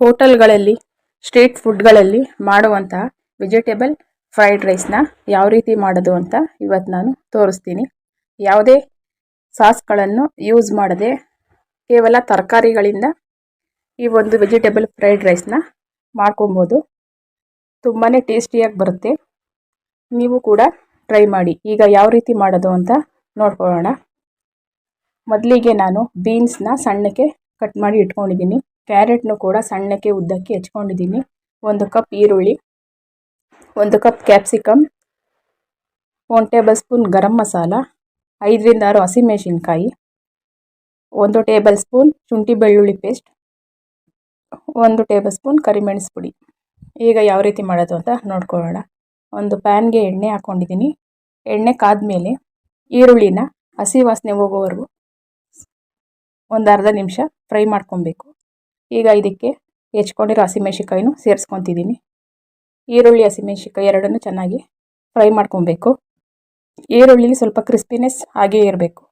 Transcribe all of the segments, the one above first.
ಹೋಟೆಲ್ಗಳಲ್ಲಿ, ಸ್ಟ್ರೀಟ್ ಫುಡ್ಗಳಲ್ಲಿ ಮಾಡುವಂತಹ vegetable fried ರೈಸ್ನ ಯಾವ ರೀತಿ ಮಾಡೋದು ಅಂತ ಇವತ್ತು ನಾನು ತೋರಿಸ್ತೀನಿ. ಯಾವುದೇ ಸಾಸ್ಗಳನ್ನು ಯೂಸ್ ಮಾಡದೆ ಕೇವಲ ತರಕಾರಿಗಳಿಂದ ಈ ಒಂದು ವೆಜಿಟೇಬಲ್ ಫ್ರೈಡ್ ರೈಸ್ನ ಮಾಡ್ಕೊಬೋದು. ತುಂಬಾ ಟೇಸ್ಟಿಯಾಗಿ ಬರುತ್ತೆ. ನೀವು ಕೂಡ ಟ್ರೈ ಮಾಡಿ. ಈಗ ಯಾವ ರೀತಿ ಮಾಡೋದು ಅಂತ ನೋಡ್ಕೊಳ್ಳೋಣ. ಮೊದಲಿಗೆ ನಾನು ಬೀನ್ಸ್ನ ಸಣ್ಣಕ್ಕೆ ಕಟ್ ಮಾಡಿ ಇಟ್ಕೊಂಡಿದ್ದೀನಿ. ಕ್ಯಾರೆಟ್ನು ಕೂಡ ಸಣ್ಣಕ್ಕೆ ಉದ್ದಕ್ಕೆ ಹೆಚ್ಕೊಂಡಿದ್ದೀನಿ. ಒಂದು ಕಪ್ ಈರುಳ್ಳಿ, ಒಂದು ಕಪ್ ಕ್ಯಾಪ್ಸಿಕಮ್, ಒಂದು ಟೇಬಲ್ ಸ್ಪೂನ್ ಗರಂ ಮಸಾಲ, ಐದರಿಂದ ಆರು ಹಸಿಮೆಣಸಿನ್ಕಾಯಿ, ಒಂದು ಟೇಬಲ್ ಸ್ಪೂನ್ ಶುಂಠಿ ಬೆಳ್ಳುಳ್ಳಿ ಪೇಸ್ಟ್, ಒಂದು ಟೇಬಲ್ ಸ್ಪೂನ್ ಕರಿಮೆಣಸು ಪುಡಿ. ಈಗ ಯಾವ ರೀತಿ ಮಾಡೋದು ಅಂತ ನೋಡ್ಕೊಳ್ಳೋಣ. ಒಂದು ಪ್ಯಾನ್ಗೆ ಎಣ್ಣೆ ಹಾಕ್ಕೊಂಡಿದ್ದೀನಿ ಎಣ್ಣೆ ಕಾದ್ಮೇಲೆ ಈರುಳ್ಳಿನ ಹಸಿ ವಾಸನೆ ಹೋಗೋವರೆಗೂ ಒಂದು ಅರ್ಧ ನಿಮಿಷ ಫ್ರೈ ಮಾಡ್ಕೊಬೇಕು. ಈಗ ಇದಕ್ಕೆ ಹೆಚ್ಕೊಂಡಿರೋ ಹಸಿಮೆಣ್ಸಿನ್ಕಾಯಿನೂ ಸೇರಿಸ್ಕೊತಿದ್ದೀನಿ. ಈರುಳ್ಳಿ ಹಸಿಮೆಣ್ಸಿನ್ಕಾಯಿ ಎರಡನ್ನೂ ಚೆನ್ನಾಗಿ ಫ್ರೈ ಮಾಡ್ಕೊಬೇಕು. ಈರುಳ್ಳಿಲಿ ಸ್ವಲ್ಪ ಕ್ರಿಸ್ಪಿನೆಸ್ ಹಾಗೇ ಇರಬೇಕು.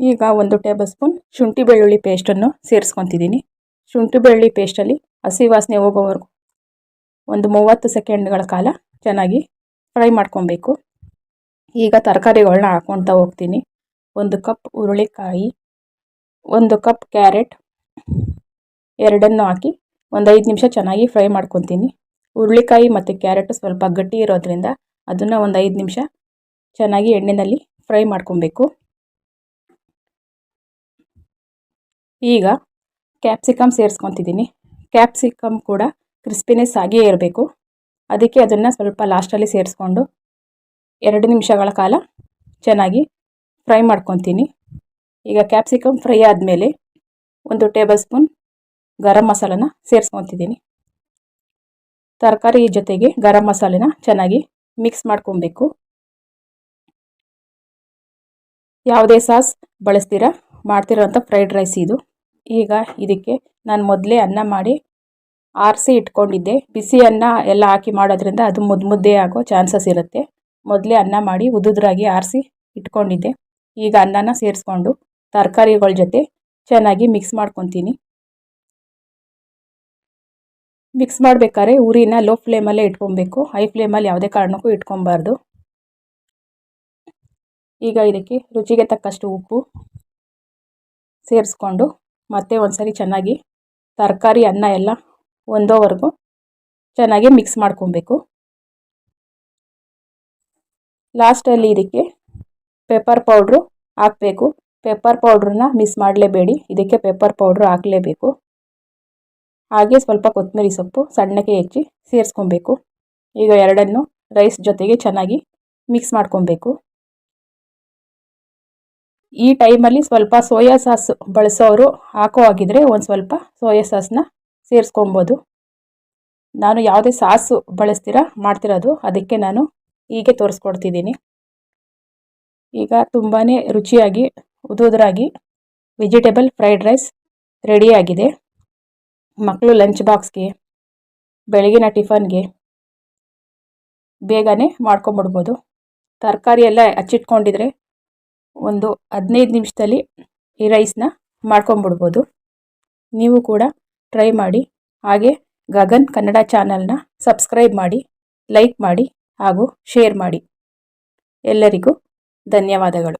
ಈಗ ಒಂದು ಟೇಬಲ್ ಸ್ಪೂನ್ ಶುಂಠಿ ಬೆಳ್ಳುಳ್ಳಿ ಪೇಸ್ಟನ್ನು ಸೇರಿಸ್ಕೊತಿದ್ದೀನಿ. ಶುಂಠಿ ಬೆಳ್ಳುಳ್ಳಿ ಪೇಸ್ಟಲ್ಲಿ ಹಸಿ ವಾಸನೆ ಹೋಗೋವರೆಗೂ ಒಂದು ಮೂವತ್ತು ಸೆಕೆಂಡ್ಗಳ ಕಾಲ ಚೆನ್ನಾಗಿ ಫ್ರೈ ಮಾಡ್ಕೊಬೇಕು. ಈಗ ತರಕಾರಿಗಳನ್ನ ಹಾಕ್ಕೊಳ್ತಾ ಹೋಗ್ತೀನಿ. ಒಂದು ಕಪ್ ಹುರುಳಿಕಾಯಿ, ಒಂದು ಕಪ್ ಕ್ಯಾರೆಟ್ ಎರಡನ್ನು ಹಾಕಿ ಒಂದು ಐದು ನಿಮಿಷ ಚೆನ್ನಾಗಿ ಫ್ರೈ ಮಾಡ್ಕೊತೀನಿ. ಹುರುಳಿಕಾಯಿ ಮತ್ತು ಕ್ಯಾರೆಟ್ ಸ್ವಲ್ಪ ಗಟ್ಟಿ ಇರೋದ್ರಿಂದ ಅದನ್ನು ಒಂದು ಐದು ನಿಮಿಷ ಚೆನ್ನಾಗಿ ಎಣ್ಣೆಯಲ್ಲಿ ಫ್ರೈ ಮಾಡ್ಕೊಬೇಕು. ಈಗ ಕ್ಯಾಪ್ಸಿಕಮ್ ಸೇರಿಸ್ಕೊತಿದ್ದೀನಿ. ಕ್ಯಾಪ್ಸಿಕಮ್ ಕೂಡ ಕ್ರಿಸ್ಪಿನೆಸ್ ಆಗಿಯೇ ಇರಬೇಕು. ಅದಕ್ಕೆ ಅದನ್ನು ಸ್ವಲ್ಪ ಲಾಸ್ಟಲ್ಲಿ ಸೇರಿಸ್ಕೊಂಡು ಎರಡು ನಿಮಿಷಗಳ ಕಾಲ ಚೆನ್ನಾಗಿ ಫ್ರೈ ಮಾಡ್ಕೊತೀನಿ. ಈಗ ಕ್ಯಾಪ್ಸಿಕಮ್ ಫ್ರೈ ಆದಮೇಲೆ ಒಂದು ಟೇಬಲ್ ಸ್ಪೂನ್ ಗರಂ ಮಸಾಲನ ಸೇರಿಸ್ಕೊತಿದ್ದೀನಿ. ತರಕಾರಿ ಜೊತೆಗೆ ಗರಂ ಮಸಾಲೆನ ಚೆನ್ನಾಗಿ ಮಿಕ್ಸ್ ಮಾಡ್ಕೊಬೇಕು. ಯಾವುದೇ ಸಾಸ್ ಬಳಸ್ತೀರಾ? ಮಾಡ್ತಿರೋಂಥ ಫ್ರೈಡ್ ರೈಸ್ ಇದು. ಈಗ ಇದಕ್ಕೆ ನಾನು ಮೊದಲೇ ಅನ್ನ ಮಾಡಿ ಆರಿಸಿ ಇಟ್ಕೊಂಡಿದ್ದೆ. ಬಿಸಿ ಅನ್ನ ಎಲ್ಲ ಹಾಕಿ ಮಾಡೋದ್ರಿಂದ ಅದು ಮುದ್ದು ಮುದ್ದೆ ಆಗೋ ಚಾನ್ಸಸ್ ಇರುತ್ತೆ. ಮೊದಲೇ ಅನ್ನ ಮಾಡಿ ಉದುದ್ರಾಗಿ ಆರಿಸಿ ಇಟ್ಕೊಂಡಿದ್ದೆ. ಈಗ ಅನ್ನನ ಸೇರಿಸ್ಕೊಂಡು ತರಕಾರಿಗಳ ಜೊತೆ ಚೆನ್ನಾಗಿ ಮಿಕ್ಸ್ ಮಾಡ್ಕೊತೀನಿ. ಮಿಕ್ಸ್ ಮಾಡಬೇಕಾದ್ರೆ ಉರಿನ ಲೋ ಫ್ಲೇಮಲ್ಲೇ ಇಟ್ಕೊಬೇಕು. ಹೈ ಫ್ಲೇಮಲ್ಲಿ ಯಾವುದೇ ಕಾರಣಕ್ಕೂ ಇಟ್ಕೊಬಾರ್ದು. ಈಗ ಇದಕ್ಕೆ ರುಚಿಗೆ ತಕ್ಕಷ್ಟು ಉಪ್ಪು ಸೇರಿಸ್ಕೊಂಡು ಮತ್ತೆ ಒಂದ್ಸರಿ ಚೆನ್ನಾಗಿ ತರಕಾರಿ, ಅನ್ನ ಎಲ್ಲ ಒಂದೋವರೆಗೂ ಚೆನ್ನಾಗಿ ಮಿಕ್ಸ್ ಮಾಡ್ಕೊಬೇಕು. ಲಾಸ್ಟಲ್ಲಿ ಇದಕ್ಕೆ ಪೆಪ್ಪರ್ ಪೌಡ್ರು ಹಾಕಬೇಕು. ಪೆಪ್ಪರ್ ಪೌಡ್ರನ್ನ ಮಿಸ್ ಮಾಡಲೇಬೇಡಿ. ಇದಕ್ಕೆ ಪೆಪ್ಪರ್ ಪೌಡ್ರ್ ಹಾಕಲೇಬೇಕು. ಹಾಗೆ ಸ್ವಲ್ಪ ಕೊತ್ತಂಬರಿ ಸೊಪ್ಪು ಸಣ್ಣಕ್ಕೆ ಹೆಚ್ಚಿ ಸೇರಿಸ್ಕೊಬೇಕು. ಈಗ ಎರಡನ್ನು ರೈಸ್ ಜೊತೆಗೆ ಚೆನ್ನಾಗಿ ಮಿಕ್ಸ್ ಮಾಡ್ಕೊಬೇಕು. ಈ ಟೈಮಲ್ಲಿ ಸ್ವಲ್ಪ ಸೋಯಾ ಸಾಸ್ ಬಳಸೋರು ಹಾಕೋ ಹಾಗಿದ್ರೆ ಒಂದು ಸ್ವಲ್ಪ ಸೋಯಾ ಸಾಸ್ನ ಸೇರಿಸ್ಕೊಬೋದು. ನಾನು ಯಾವುದೇ ಸಾಸು ಬಳಸ್ತೀರಾ ಮಾಡ್ತಿರೋದು ಅದಕ್ಕೆ ನಾನು ಹೀಗೆ ತೋರಿಸ್ಕೊಡ್ತಿದ್ದೀನಿ. ಈಗ ತುಂಬಾ ರುಚಿಯಾಗಿ ಉದುರಾಗಿ ವೆಜಿಟೇಬಲ್, ಫ್ರೈಡ್ ರೈಸ್ ರೆಡಿಯಾಗಿದೆ. ಮಕ್ಕಳು ಲಂಚ್ ಬಾಕ್ಸ್ಗೆ, ಬೆಳಗಿನ ಟಿಫನ್ಗೆ ಬೇಗನೆ ಮಾಡ್ಕೊಂಬಿಡ್ಬೋದು. ತರಕಾರಿ ಎಲ್ಲ ಹಚ್ಚಿಟ್ಕೊಂಡಿದ್ರೆ ಒಂದು ಹದಿನೈದು ನಿಮಿಷದಲ್ಲಿ ಈ ರೈಸ್ನ ಮಾಡ್ಕೊಂಬಿಡ್ಬೋದು. ನೀವು ಕೂಡ ಟ್ರೈ ಮಾಡಿ. ಹಾಗೆ ಗಗನ್ ಕನ್ನಡ ಚಾನಲ್ನ ಸಬ್ಸ್ಕ್ರೈಬ್ ಮಾಡಿ, ಲೈಕ್ ಮಾಡಿ ಹಾಗೂ ಶೇರ್ ಮಾಡಿ. ಎಲ್ಲರಿಗೂ ಧನ್ಯವಾದಗಳು.